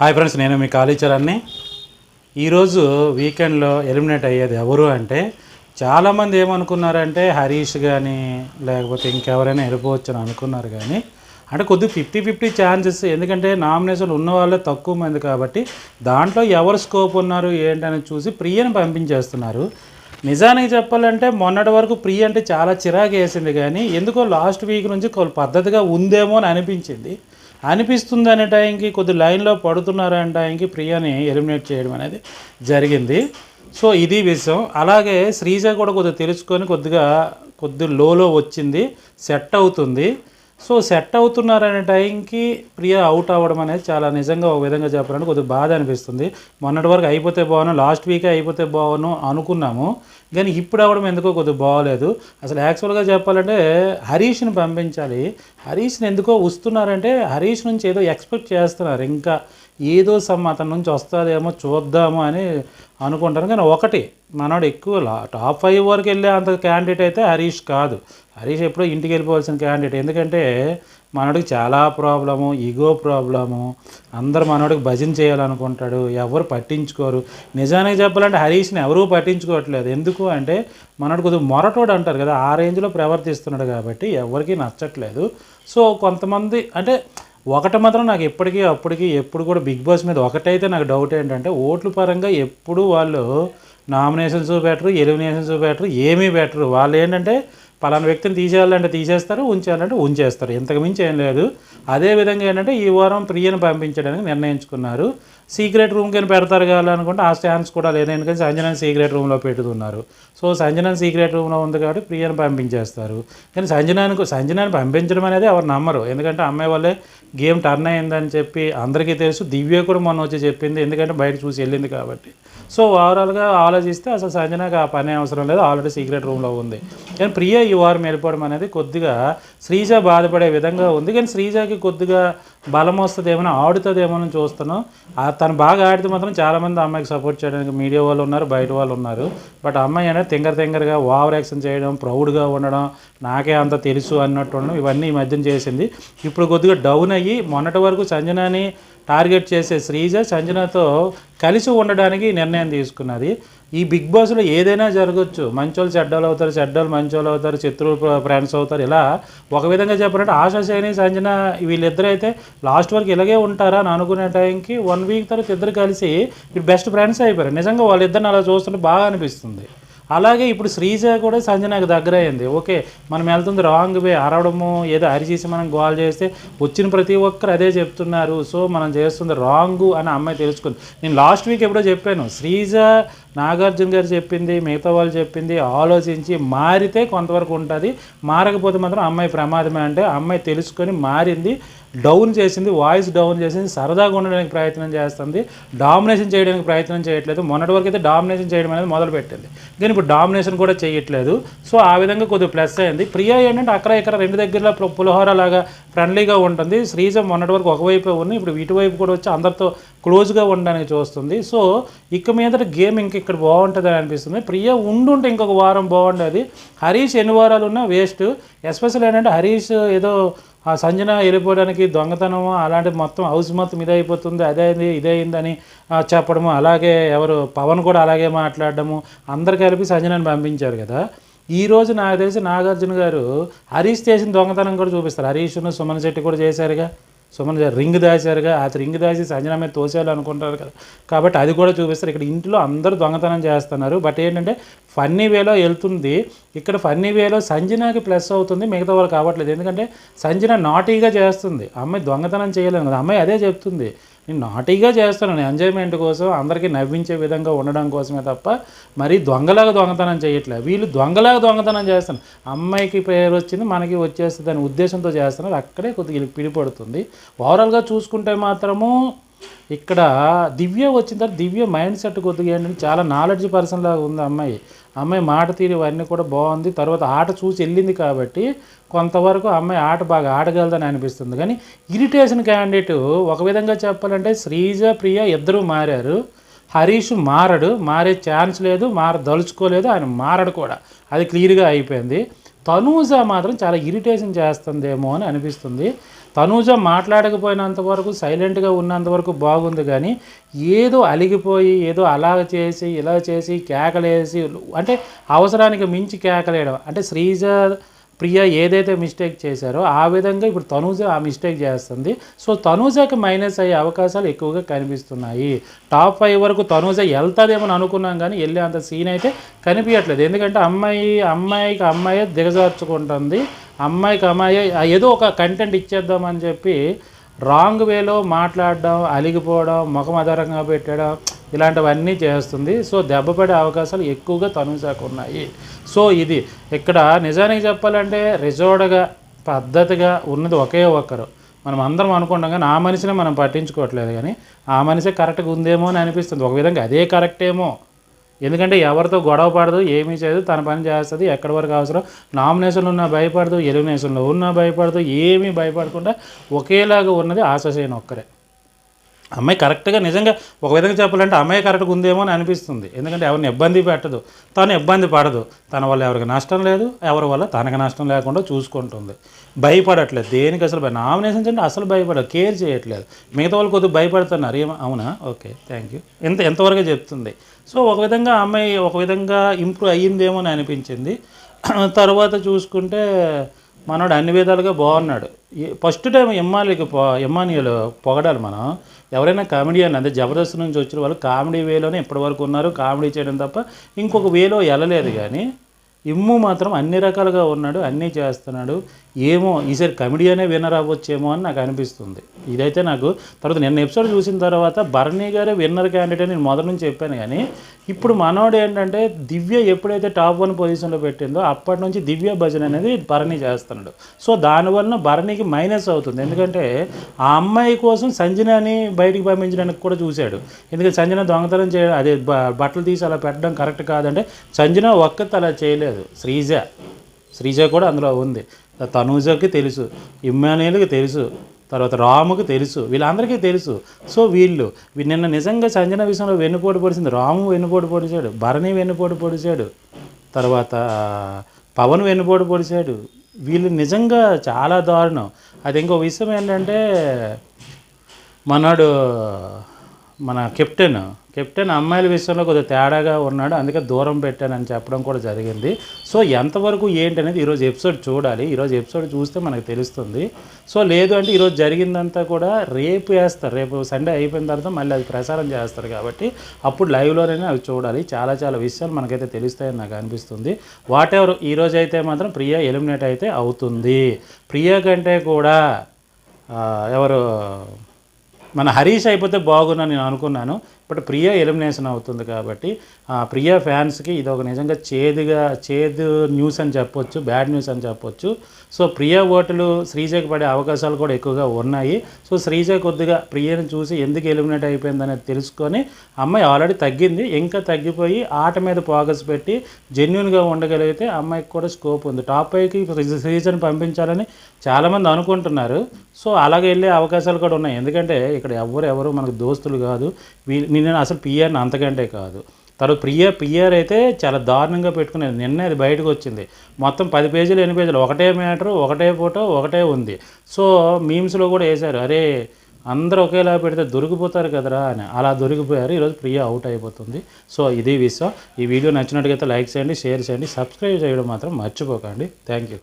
Hi friends నేను మీ కాళీచరాన్ని ఈరోజు వీకెండ్లో ఎలిమినేట్ అయ్యేది ఎవరు అంటే చాలామంది ఏమనుకున్నారంటే హరీష్ కానీ లేకపోతే ఇంకెవరైనా వెళ్ళిపోవచ్చు అని అనుకున్నారు కానీ అంటే కొద్దిగా ఫిఫ్టీ ఫిఫ్టీ ఛాన్సెస్ ఎందుకంటే నామినేషన్ ఉన్న వాళ్ళే తక్కువ మంది కాబట్టి దాంట్లో ఎవరు స్కోప్ ఉన్నారు ఏంటని చూసి ప్రియని పంపించేస్తున్నారు. నిజానికి చెప్పాలంటే మొన్నటి వరకు ప్రియ అంటే చాలా చిరాకు వేసింది కానీ ఎందుకో లాస్ట్ వీక్ నుంచి కొంచెం పద్ధతిగా ఉందేమో అని అనిపించింది. అనిపిస్తుంది అనే టైంకి కొద్ది లైన్లో పడుతున్నారు అనే టైంకి ప్రియాని ఎలిమినేట్ చేయడం అనేది జరిగింది. సో ఇది విషయం. అలాగే శ్రీజ కూడా కొద్దిగా తెలుసుకొని కొద్దిగా కొద్ది లోలో వచ్చింది సెట్ అవుతుంది. సో సెట్ అవుతున్నారనే టైంకి ప్రియ అవుట్ అవ్వడం అనేది చాలా నిజంగా ఒక విధంగా చెప్పాలంటే కొద్దిగా బాధ అనిపిస్తుంది. మొన్నటి వరకు అయిపోతే బాగున్నాను లాస్ట్ వీకే అయిపోతే బాగును అనుకున్నాము. కానీ ఇప్పుడు అవ్వడం ఎందుకో కొద్దిగా బాగోలేదు. అసలు యాక్చువల్గా చెప్పాలంటే హరీష్ని పంపించాలి. హరీష్ని ఎందుకో వస్తున్నారంటే హరీష్ నుంచి ఏదో ఎక్స్పెక్ట్ చేస్తున్నారు. ఇంకా ఏదో సమ్ అతని నుంచి వస్తుందేమో చూద్దాము అని అనుకుంటాను. కానీ ఒకటి మనోడు ఎక్కువ టాప్ ఫైవ్ వరకు వెళ్ళే అంత క్యాండిడేట్ అయితే హరీష్ కాదు. హరీష్ ఎప్పుడో ఇంటికి వెళ్ళిపోవాల్సిన క్యాండిడేట్. ఎందుకంటే మనోడికి చాలా ప్రాబ్లము ఈగో ప్రాబ్లము. అందరు మనోడికి భజన చేయాలనుకుంటాడు. ఎవరు పట్టించుకోరు. నిజానికి చెప్పాలంటే హరీష్ని ఎవరూ పట్టించుకోవట్లేదు. ఎందుకు అంటే మనోడు కొద్దిగా మొరటోడు అంటారు కదా ఆ రేంజ్లో ప్రవర్తిస్తున్నాడు కాబట్టి ఎవరికీ నచ్చట్లేదు. సో కొంతమంది అంటే ఒకటి మాత్రం నాకు ఎప్పటికీ అప్పటికి ఎప్పుడు కూడా బిగ్ బాస్ మీద ఒకటైతే నాకు డౌట్ ఏంటంటే ఓట్ల పరంగా ఎప్పుడు వాళ్ళు నామినేషన్స్ బెటరు ఎలిమినేషన్స్ బెటరు ఏమీ బెటరు వాళ్ళు ఏంటంటే పలానా వ్యక్తిని తీసేయాలంటే తీసేస్తారు ఉంచాలంటే ఉంచేస్తారు. ఇంతకు మించి ఏం లేదు. అదే విధంగా ఏంటంటే ఈ వారం ప్రియను పంపించడానికి నిర్ణయించుకున్నారు. సీక్రెట్ రూమ్ కింద పెడతారు కావాలనుకుంటే ఆ స్టాన్స్ కూడా లేదు. ఎందుకంటే సంజనన్ సీక్రెట్ రూమ్లో పెట్టుతున్నారు. సో సంజనన్ సీక్రెట్ రూమ్లో ఉంది కాబట్టి ప్రియను పంపించేస్తారు. కానీ సంజనానికి సంజనాన్ని పంపించడం అనేది ఎవరు నమ్మరు. ఎందుకంటే అమ్మాయి వాళ్ళే గేమ్ టర్న్ అయిందని చెప్పి అందరికీ తెలుసు. దివ్య కూడా మొన్న వచ్చి చెప్పింది. ఎందుకంటే బయట చూసి వెళ్ళింది కాబట్టి. సో ఓవరాల్గా ఆలోచిస్తే అసలు సంజనకు ఆ పని అవసరం లేదు. ఆల్రెడీ సీక్రెట్ రూమ్లో ఉంది. కానీ ప్రియ ఈ వారం వెళ్ళిపోవడం అనేది కొద్దిగా శ్రీజ బాధపడే విధంగా ఉంది. కానీ శ్రీజకి కొద్దిగా బలం వస్తుందేమో ఆడుతుందేమో అని చూస్తున్నాం తను బాగా ఆడితే మాత్రం చాలామంది అమ్మాయికి సపోర్ట్ చేయడానికి మీడియా వాళ్ళు ఉన్నారు బయట వాళ్ళు ఉన్నారు. బట్ అమ్మాయి అనేది తింగర తింగరగా ఓవర్ యాక్షన్ చేయడం ప్రౌడ్గా ఉండడం నాకే అంత తెలుసు అన్నట్టు ఉండడం ఇవన్నీ ఈ మధ్యన చేసింది. ఇప్పుడు కొద్దిగా డౌన్ అయ్యి మొన్నటి వరకు సంజనాని టార్గెట్ చేసే శ్రీజ సంజనతో కలిసి ఉండడానికి నిర్ణయం తీసుకున్నది. ఈ బిగ్ బాస్లో ఏదైనా జరగచ్చు. మంచోళ్ళు చెడ్డోళ్ళు అవుతారు చెడ్డోళ్ళు మంచోళ్ళు అవుతారు శత్రువులు ఫ్రెండ్స్ అవుతారు. ఇలా ఒక విధంగా చెప్పాలంటే ఆశా శైని సంజన వీళ్ళిద్దరు అయితే లాస్ట్ వరకు ఇలాగే ఉంటారా అని అనుకునే టైంకి వన్ వీక్ తర్వాత ఇద్దరు కలిసి బెస్ట్ ఫ్రెండ్స్ అయిపోయారు. నిజంగా వాళ్ళిద్దరిని అలా చూస్తుంటే బాగా అనిపిస్తుంది. అలాగే ఇప్పుడు శ్రీజ కూడా సంజనకు దగ్గర అయింది. ఓకే మనం వెళ్తుంది రాంగ్ వే అరవడము ఏదో అరిచేసి మనం గోల్ చేస్తే వచ్చిన ప్రతి ఒక్కరు అదే చెప్తున్నారు. సో మనం చేస్తుంది రాంగ్ అని అమ్మాయి తెలుసుకుంది. నేను లాస్ట్ వీక్ ఎప్పుడో చెప్పాను శ్రీజ నాగార్జున గారు చెప్పింది మిగతా వాళ్ళు చెప్పింది ఆలోచించి మారితే కొంతవరకు ఉంటుంది. మారకపోతే మాత్రం అమ్మాయి ప్రమాదమే అంటే అమ్మాయి తెలుసుకొని మారింది. డౌన్ చేసింది వాయిస్ డౌన్ చేసింది సరదాగా ఉండడానికి ప్రయత్నం చేస్తుంది డామినేషన్ చేయడానికి ప్రయత్నం చేయట్లేదు. మొన్నటి వరకు అయితే డామినేషన్ చేయడం అనేది మొదలు పెట్టింది ఇప్పుడు డామినేషన్ కూడా చేయట్లేదు. సో ఆ విధంగా కొద్దిగా ప్లస్ అయింది. ప్రియా ఏంటంటే అక్కడ ఇక్కడ రెండు దగ్గరలో పులిహోర లాగా ఫ్రెండ్లీగా ఉంటుంది. శ్రీజ మొన్నటి వరకు ఒకవైపు ఉంది. ఇప్పుడు ఇటువైపు కూడా వచ్చి అందరితో క్లోజ్గా ఉండడానికి చూస్తుంది. సో ఇక మీద గేమ్ ఇంక ఇక్కడ బాగుంటుంది అని అనిపిస్తుంది. ప్రియ ఉండుంటే ఇంకొక వారం బాగుండేది. హరీష్ ఎన్ని వారాలు ఉన్నా వేస్ట్. ఎస్పెషల్ ఏంటంటే హరీష్ ఏదో ఆ సంజన వెళ్ళిపోవడానికి దొంగతనము అలాంటి మొత్తం హౌస్ మొత్తం ఇదైపోతుంది అదే అయింది ఇదే అయిందని చెప్పడము. అలాగే ఎవరు పవన్ కూడా అలాగే మాట్లాడడము. అందరు కలిపి సంజనని పంపించారు కదా. ఈ రోజు నాకు తెలిసి నాగార్జున గారు హరీష్ చేసిన దొంగతనం కూడా చూపిస్తారు. హరీష్ను సుమన్ శెట్టి కూడా చేశారుగా. సుమన్ మన రింగ్ దాచారుగా. ఆ రింగ్ దాచి సంజన మీద తోసేయాలి అనుకుంటారు కదా. కాబట్టి అది కూడా చూపిస్తారు. ఇక్కడ ఇంట్లో అందరూ దొంగతనం చేస్తున్నారు. బట్ ఏంటంటే ఫన్నీ వేలో వెళ్తుంది. ఇక్కడ ఫన్నీ వేలో సంజనాకి ప్లస్ అవుతుంది. మిగతా వాళ్ళు కావట్లేదు ఎందుకంటే సంజన నాటీగా చేస్తుంది. అమ్మాయి దొంగతనం చేయలేము కదా. అమ్మాయి అదే చెప్తుంది. నేను నాటీగా చేస్తాను. నేను ఎంజాయ్మెంట్ కోసం అందరికీ నవ్వించే విధంగా ఉండడం కోసమే తప్ప మరీ దొంగలాగా దొంగతనం చేయట్లేదు వీళ్ళు దొంగలాగా దొంగతనం చేస్తాను అమ్మాయికి పేరు వచ్చింది మనకి వచ్చేస్తుంది అనే ఉద్దేశంతో చేస్తున్నారు. అక్కడే కొద్దిగా పిడిపడుతుంది. ఓవరాల్గా చూసుకుంటే మాత్రము ఇక్కడ దివ్య వచ్చిన తర్వాత దివ్య మైండ్ సెట్ కొద్దిగా ఏంటంటే చాలా నాలెడ్జ్ పర్సన్ లాగా ఉంది అమ్మాయి. అమ్మాయి మాట తీరు ఇవన్నీ కూడా బాగుంది. తర్వాత ఆట చూసి వెళ్ళింది కాబట్టి కొంతవరకు అమ్మాయి ఆట బాగా ఆడగలదని అనిపిస్తుంది. కానీ ఇరిటేషన్ క్యాండిడేట్ ఒక విధంగా చెప్పాలంటే శ్రీజ ప్రియ ఇద్దరూ మారారు. హరీష్ మారడు. మారే ఛాన్స్ లేదు. మారదలుచుకోలేదు ఆయన మారడు కూడా. అది క్లియర్గా అయిపోయింది. తనూజ మాత్రం చాలా ఇరిటేషన్ చేస్తుందేమో అని అనిపిస్తుంది. తనూజ మాట్లాడకపోయినంత వరకు సైలెంట్గా ఉన్నంత వరకు బాగుంది కానీ ఏదో అలిగిపోయి ఏదో అలా చేసి ఇలా చేసి కేకలేసి అంటే అవసరానికి మించి కేకలేయడం. అంటే శ్రీజ ప్రియ ఏదైతే మిస్టేక్ చేశారో ఆ విధంగా ఇప్పుడు తనూజ ఆ మిస్టేక్ చేస్తుంది. సో తనూజకి మైనస్ అయ్యే అవకాశాలు ఎక్కువగా కనిపిస్తున్నాయి. టాప్ ఫైవ్ వరకు తనూజ వెళ్తుందేమో అని అనుకున్నాం కానీ వెళ్ళే అంత సీన్ అయితే కనిపించట్లేదు ఎందుకంటే అమ్మాయి అమ్మాయికి అమ్మాయి దిగజార్చుకుంటుంది. అమ్మాయికి అమ్మాయి ఏదో ఒక కంటెంట్ ఇచ్చేద్దామని చెప్పి రాంగ్ వేలో మాట్లాడడం అలిగిపోవడం ముఖం అదరంగా పెట్టడం ఇలాంటివన్నీ చేస్తుంది. సో దెబ్బపడే అవకాశాలు ఎక్కువగా తనుసాకు ఉన్నాయి. సో ఇది ఇక్కడ నిజానికి చెప్పాలంటే రిజోర్డ్గా పద్ధతిగా ఉన్నది ఒకే ఒక్కరు. మనం అందరం అనుకుంటాం కానీ ఆ మనిషిని మనం పట్టించుకోవట్లేదు కానీ ఆ మనిషి కరెక్ట్గా ఉందేమో అని అనిపిస్తుంది. ఒక విధంగా అదే కరెక్టేమో. ఎందుకంటే ఎవరితో గొడవ పడదు ఏమీ చేయదు తన పని చేస్తుంది ఎక్కడి వరకు అవసరం. నామినేషన్లు ఉన్నా భయపడదు ఎలిమినేషన్లో ఉన్నా భయపడదు ఏమీ భయపడకుండా ఒకేలాగా ఉన్నది ఆశసేన ఒక్కరే. అమ్మాయి కరెక్ట్గా నిజంగా ఒక విధంగా చెప్పాలంటే అమ్మాయి కరెక్ట్గా ఉందేమో అని అనిపిస్తుంది. ఎందుకంటే ఎవరిని ఇబ్బంది పెట్టదు. తను ఇబ్బంది పడదు. తన వల్ల ఎవరికి నష్టం లేదు ఎవరి వల్ల తనకి నష్టం లేకుండా చూసుకుంటుంది. భయపడట్లేదు. దేనికి అసలు భయ? నామినేషన్స్ అంటే అసలు భయపడదు కేర్ చేయట్లేదు. మిగతా వాళ్ళు కొద్దిగా భయపడుతున్నారు. ఏమో అవునా? ఓకే థ్యాంక్ యూ ఎంత ఎంతవరకు చెప్తుంది. సో ఒక విధంగా అమ్మాయి ఒక విధంగా ఇంప్రూవ్ అయ్యిందేమో అని అనిపించింది. తర్వాత చూసుకుంటే మనోడు అన్ని విధాలుగా బాగున్నాడు. ఈ- ఫస్ట్ టైం ఎమ్మాలికి పొ ఎమ్మానియలు పొగడాలి మనం. ఎవరైనా కామెడియన్ అంటే జబర్దస్త్ నుంచి వచ్చిన వాళ్ళు కామెడీ వేలోనే ఇప్పటివరకు ఉన్నారు కామెడీ చేయడం తప్ప ఇంకొక వేలో వెళ్ళలేదు కానీ ఇమ్ము మాత్రం అన్ని రకాలుగా ఉన్నాడు అన్నీ చేస్తున్నాడు. ఏమో ఈసారి కమెడియనే విన్నర్ అవ్వచ్చేమో అని నాకు అనిపిస్తుంది. ఇదైతే నాకు తర్వాత నిన్న ఎపిసోడ్ చూసిన తర్వాత భరణి గారే విన్నర్ క్యాండిడేట్ నేను మొదటి నుంచి చెప్పాను కానీ ఇప్పుడు మనోడు ఏంటంటే దివ్య ఎప్పుడైతే టాప్ వన్ పొజిషన్లో పెట్టిందో అప్పటి నుంచి దివ్య భజన అనేది భరణి చేస్తున్నాడు. సో దానివల్ల భరణికి మైనస్ అవుతుంది. ఎందుకంటే ఆ అమ్మాయి కోసం సంజనాని బయటికి పంపించడానికి కూడా చూశాడు. ఎందుకంటే సంజన దొంగతనం చేయడం అదే బట్టలు తీసి అలా పెట్టడం కరెక్ట్ కాదంటే సంజన ఒక్కత అలా చేయలేదు. శ్రీజ. శ్రీజ కూడా అందులో ఉంది. తనూజకి తెలుసు ఇమ్మానుయల్కి తెలుసు తర్వాత రాముకి తెలుసు వీళ్ళందరికీ తెలుసు. సో వీళ్ళు నిన్న నిజంగా సంజన విషయంలో వెన్నుపోటు పొడిచింది. రాము వెన్నుపోటు పొడిచాడు భరణి వెన్నుపోటు పొడిచాడు తర్వాత పవన్ వెన్నుపోటు పొడిచాడు. వీళ్ళు నిజంగా చాలా దారుణం. అది ఇంకో విషయం ఏంటంటే మనడు మన కెప్టెన్ కెప్టెన్ అమ్మాయిల విషయంలో కొద్దిగా తేడాగా ఉన్నాడు. అందుకే దూరం పెట్టానని చెప్పడం కూడా జరిగింది. సో ఎంతవరకు ఏంటి అనేది ఈరోజు ఎపిసోడ్ చూడాలి. ఈరోజు ఎపిసోడ్ చూస్తే మనకు తెలుస్తుంది. సో లేదు అంటే ఈరోజు జరిగిందంతా కూడా రేపు వేస్తారు. రేపు సండే అయిపోయిన తర్వాత మళ్ళీ అది ప్రసారం చేస్తారు కాబట్టి అప్పుడు లైవ్లోనే అవి చూడాలి. చాలా చాలా విషయాలు మనకైతే తెలుస్తాయని నాకు అనిపిస్తుంది. వాట్ ఎవర్ ఈరోజు అయితే మాత్రం ప్రియా ఎలిమినేట్ అయితే అవుతుంది. ప్రియా కంటే కూడా ఎవరు? మన హరీష్ అయిపోతే బాగున్నా నేను అనుకున్నాను. బట్ ప్రియా ఎలిమినేషన్ అవుతుంది కాబట్టి ఆ ప్రియా ఫ్యాన్స్కి ఇది ఒక నిజంగా చేదుగా చేదు న్యూస్ అని చెప్పొచ్చు బ్యాడ్ న్యూస్ అని చెప్పొచ్చు. సో ప్రియా ఓటులు శ్రీజకి పడే అవకాశాలు కూడా ఎక్కువగా ఉన్నాయి. సో శ్రీజ కొద్దిగా ప్రియని చూసి ఎందుకు ఎలిమినేట్ అయిపోయింది అనేది తెలుసుకొని అమ్మాయి ఆల్రెడీ తగ్గింది. ఇంకా తగ్గిపోయి ఆట మీద ఫోకస్ పెట్టి జెన్యున్గా ఉండగలిగితే అమ్మాయికి కూడా స్కోప్ ఉంది. టాప్ పైకి శ్రీజని పంపించాలని చాలామంది అనుకుంటున్నారు. సో అలాగే వెళ్ళే అవకాశాలు కూడా ఉన్నాయి. ఎందుకంటే ఇక్కడ ఎవరు ఎవరు మనకు దోస్తులు కాదు. వీళ్ళు నేను అసలు పిఆర్ని అంతకంటే కాదు. తర్వాత ప్రియ పిఆర్ అయితే చాలా దారుణంగా పెట్టుకునేది నిన్నే అది బయటకు వచ్చింది. మొత్తం పది పేజీలు ఎన్ని పేజీలు ఒకటే మ్యాటర్ ఒకటే ఫోటో ఒకటే ఉంది. సో మీమ్స్లో కూడా వేశారు అరే అందరూ ఒకేలా పెడితే దొరికిపోతారు కదరా అని. అలా దొరికిపోయారు ఈరోజు ప్రియ అవుట్ అయిపోతుంది. సో ఇది విషయం ఈ వీడియో నచ్చినట్టుగా లైక్ చేయండి షేర్ చేయండి సబ్స్క్రైబ్ చేయడం మాత్రం మర్చిపోకండి. Thank you.